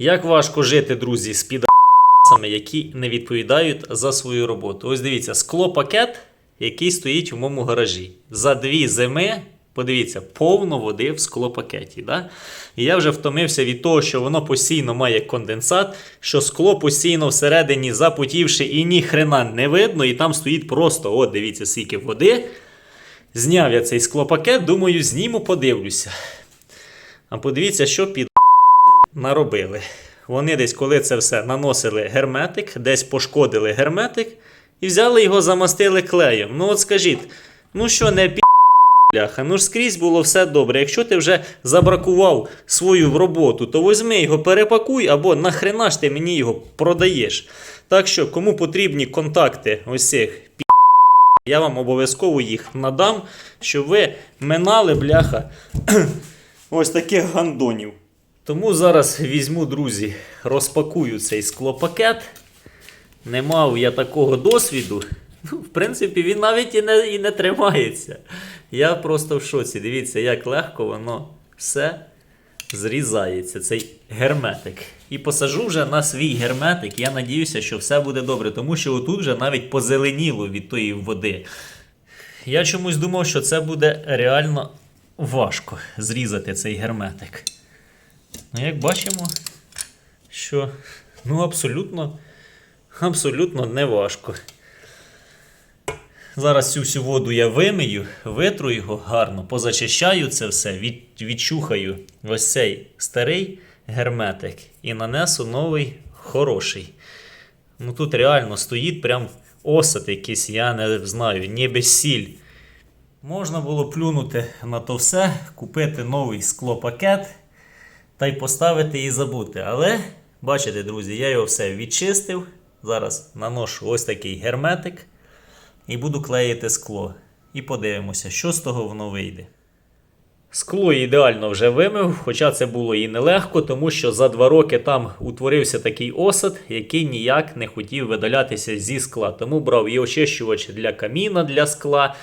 Як важко жити, друзі, з підасами, які не відповідають за свою роботу. Ось дивіться, склопакет, який стоїть в моєму гаражі. За дві зими, подивіться, повно води в склопакеті. Да? І я вже втомився від того, що воно постійно має конденсат, що скло постійно всередині запотівши і ні хрена не видно, і там стоїть просто, от дивіться, скільки води. Зняв я цей склопакет, думаю, зніму, подивлюся. А подивіться, що під наробили. Вони десь, коли це все наносили герметик, десь пошкодили герметик і взяли його, замастили клеєм. Ну от скажіть, ну що не пі. Бляха, ну ж скрізь було все добре. Якщо ти вже забракував свою роботу, то візьми його, перепакуй або нахрена ж ти мені його продаєш. Так що, кому потрібні контакти ось цих пі. Я вам обов'язково їх надам, щоб ви минали, бляха, ось таких гандонів. Тому зараз візьму, друзі, розпакую цей склопакет. Не мав я такого досвіду. Ну, в принципі, він навіть і не, і не тримається. Я просто в шоці. Дивіться, як легко воно все зрізається, цей герметик. І посажу вже на свій герметик. Я надіюся, що все буде добре, тому що отут вже навіть позеленіло від тої води. Я чомусь думав, що це буде реально важко зрізати цей герметик. Ну, як бачимо, що ну, абсолютно, абсолютно не важко. Зараз цю всю воду я вимию, витру його гарно, позачищаю це все, від, відчухаю ось цей старий герметик і нанесу новий хороший. Ну тут реально стоїть прям осад якийсь, я не знаю, ніби сіль. Можна було плюнути на то все, купити новий склопакет та й поставити і забути. Але, бачите, друзі, я його все відчистив. Зараз наношу ось такий герметик і буду клеїти скло. І подивимося, що з того воно вийде. Скло ідеально вже вимив, хоча це було і нелегко, тому що за два роки там утворився такий осад, який ніяк не хотів видалятися зі скла. Тому брав і очищувач для каміна для скла,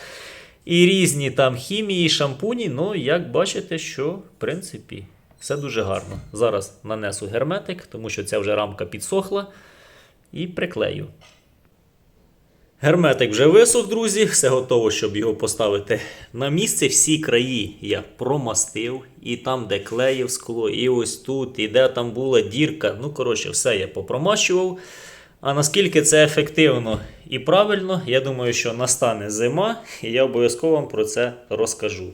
і різні там хімії, шампуні. Ну, як бачите, що в принципі все дуже гарно. Зараз нанесу герметик, тому що ця вже рамка підсохла, і приклею. Герметик вже висох, друзі, все готово, щоб його поставити на місце. Всі краї я промастив, і там, де клеїв скло, і ось тут, і де там була дірка. Ну, коротше, все я попромащував. А наскільки це ефективно і правильно, я думаю, що настане зима, і я обов'язково вам про це розкажу.